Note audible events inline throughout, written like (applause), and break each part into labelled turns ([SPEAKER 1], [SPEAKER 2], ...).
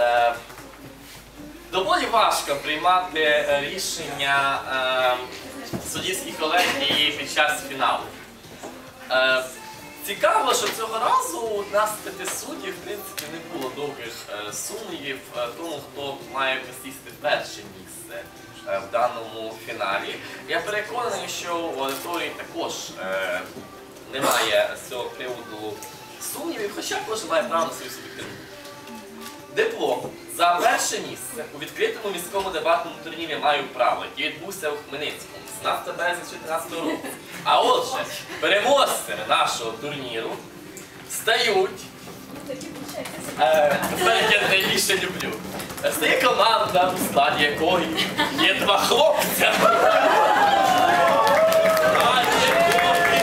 [SPEAKER 1] Е, доволі важко приймати е, рішення е, суддівських колегії під час фіналу. Цікаво, що цього разу у нас п'яти суддів, в принципі, не було довгих сумнівів тому, хто має посісти перше місце в даному фіналі. Я переконаний, що у аудиторії також немає з цього приводу сумнівів, хоча кожен має право на свою суб'єктивну. Диплом за перше місце у відкритому міському дебатному турнірі маю право, який відбувся у Хмельницькому 17 березня 2014 року. А отже, переможцями нашого турніру стають. Е, тепер я найбільше люблю. Стає команда, у складі якої є два хлопця. А є хлопці.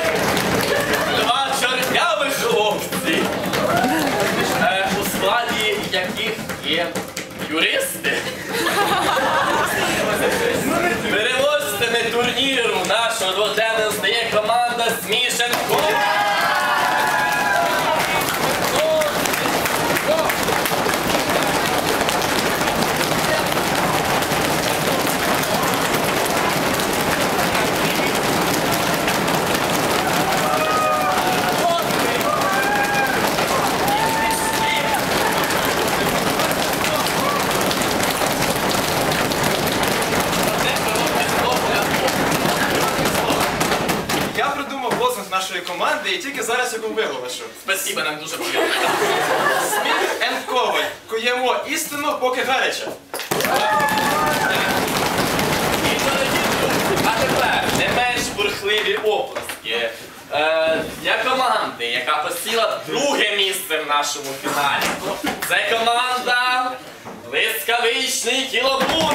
[SPEAKER 1] Два чорнявих хлопці е, у складі яких є юристи. Переможцями турніру нашого дводенного стає команда Смішенко.
[SPEAKER 2] Я нашої команди і тільки зараз його виголошу.
[SPEAKER 1] Спасибо, нам дуже (laughs) приємно.
[SPEAKER 2] Сміх енд коваль. Куємо істину, поки гаряче.
[SPEAKER 1] А тепер не менш бурхливі оплески е, для команди, яка посіла друге місце в нашому фіналі. Це команда Блискавичний кілобур.